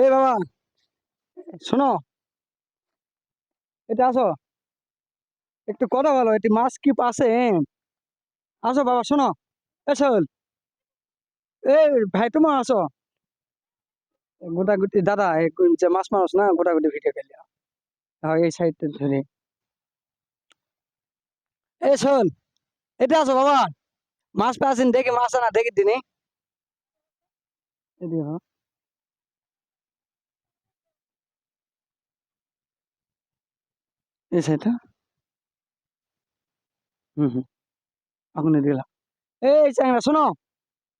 এই বাবা, শোনো। এটা আসো। একটু কথা বলো, এটি মাছ কি পাশে? আসো বাবা, শোনো। এসল এই ভাই তোমার আসো। গোটাগুটি দাদা যে মাছ মানুষ না গোটাগুটি ভিডিও খেলি। এই সাইডটা ধরে। এই শোন এটা আসো বাবা। মাছ পাচ্ছেন দেখি, মাছ আনা দেখি দিনে। এদিকে এই সাইডটা হুম হুম। এখন দিলাম। এই চ্যাংরা, শোনো।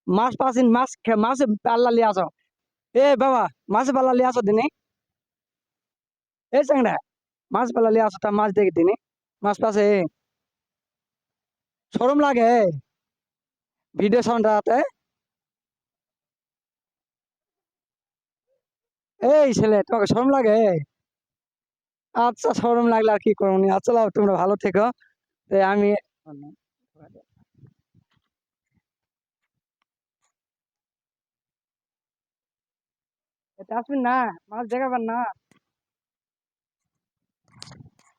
মাছ পাচ্ছেন মাছ মাছ পাল্লা লিয়ে আসো। এ বাবা, মাছ পাল্লা লিয়ে আসো দিনে। এই চ্যাংরা, মাছ পাল্লা লিয়ে আসো, তা মাছ দেখি দিনে। মাছ পাশে সরম লাগে ভিডিও সাউন্ড রাতে এই ছেলে, তোমাকে সরম লাগে আচ্ছা সরম লাগলে আর কি করব নি। আচ্ছা তোমরা ভালো থেকো। আমি এটা আসবেন না? মাছ দেখাবেন না?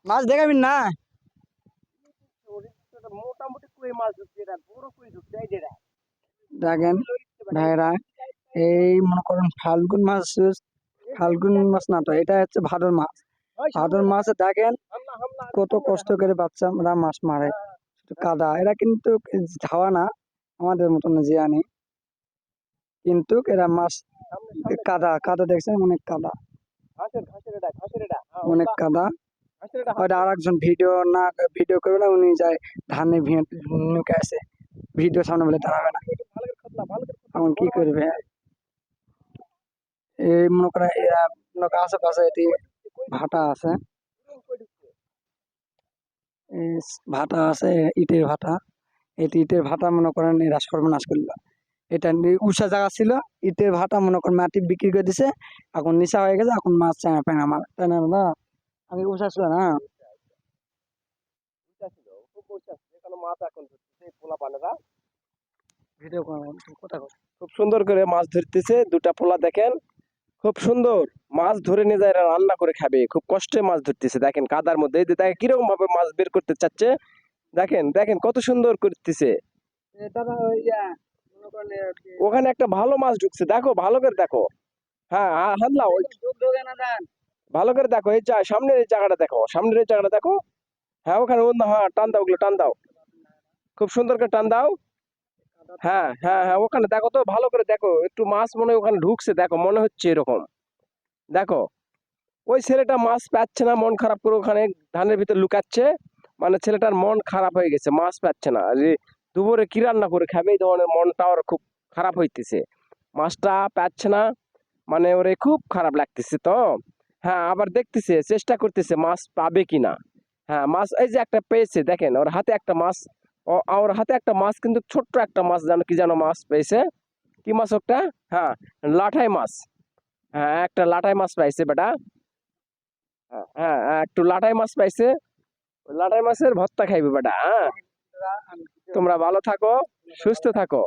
মাছ দেখাবেন না? মোটামুটি কই মাছ ঢুকছে এটা বড় কই ঢুকছে এই যেটা দেখেন ভাইরা এই মনে করেন ফাল্গুন মাছ ফাল্গুন মাছ না তো এটা হচ্ছে ভাদর মাছ। ভাদর মাছে দেখেন কত কষ্ট করে বাচ্চারা মাছ মারে কাদা। এরা কিন্তু ধাওয়া না, আমাদের মতন যে জিয়ানি কিন্তু এরা মাছ কাদা কাদা দেখছেন? অনেক কাদা। অনেক কাদা। হয়তো আর একজন ভিডিও না ভিডিও করবে না, উনি যায় ধানে নুকে আসে। ভিডিও সামনে বলে দাঁড়াবে না। এখন কি করবে? এই মনে করে এরা আশেপাশে এটি ভাটা আছে। ভাটা আছে ইটের ভাটা। এটি ইটের ভাটা মনে করেন এরা সর্বনাশ করল এটা উষা জায়গা ছিল ইটের ভাটা মনে করেন মাটি বিক্রি করে দিছে এখন নিশা হয়ে গেছে এখন মাছ চাঙা পেঙা মার তাই না না আমি উষা ছিল না? ভিডিও খুব সুন্দর করে মাছ ধরতেছে দুটা পোলা দেখেন। খুব সুন্দর মাছ ধরে নিয়ে যায় রান্না করে খাবে। খুব কষ্টে মাছ ধরতেছে। দেখেন কাদার মধ্যে এই যে দেখেন কীরকম ভাবে মাছ বের করতে চাচ্ছে। দেখেন দেখেন কত সুন্দর করতেছে। ওখানে একটা ভালো মাছ ঢুকছে। দেখো ভালো করে দেখো। হ্যাঁ ওই দেন। ভালো করে দেখো এই যা- সামনের এই জায়গাটা দেখো। সামনের এই জায়গাটা দেখো। হ্যাঁ ওখানে অন্য হ্যাঁ টান দাও ওগুলো টান দাও। খুব সুন্দর করে টান দাও। হ্যাঁ হ্যাঁ হ্যাঁ ওখানে দেখো তো, ভালো করে দেখো, একটু মাছ মনে ওখানে ঢুকছে, দেখো, মনে হচ্ছে এরকম। দেখো, ওই ছেলেটা মাছ পাচ্ছে না, মন খারাপ করে ওখানে ধানের ভিতর লুকাচ্ছে মানে ছেলেটার মন খারাপ হয়ে গেছে, মাছ পাচ্ছে না। যে দুপুরে কি রান্না করে খাবে, এই ধরনের মনটা ওর খুব খারাপ হইতেছে। মাছটা পাচ্ছে না মানে ওরে খুব খারাপ লাগতেছে তো। হ্যাঁ আবার দেখতেছে, চেষ্টা করতেছে মাছ পাবে কিনা। হ্যাঁ মাছ, এই যে একটা পেয়েছে, দেখেন, ওর হাতে একটা মাছ ওর হাতে একটা মাছ কিন্তু ছোট্ট একটা মাছ জানো কি জানো মাছ পেয়েছে? কি মাছ ওটা? হ্যাঁ লাঠাই মাছ। হ্যাঁ একটা লাঠাই মাছ পাইছে বেটা। হ্যাঁ হ্যাঁ হ্যাঁ, একটু লাঠাই মাছ পাইছে। লাটাই লাঠাই মাছের ভর্তা খাইবে বেটা হ্যাঁ? তোমরা ভালো থাকো সুস্থ থাকো।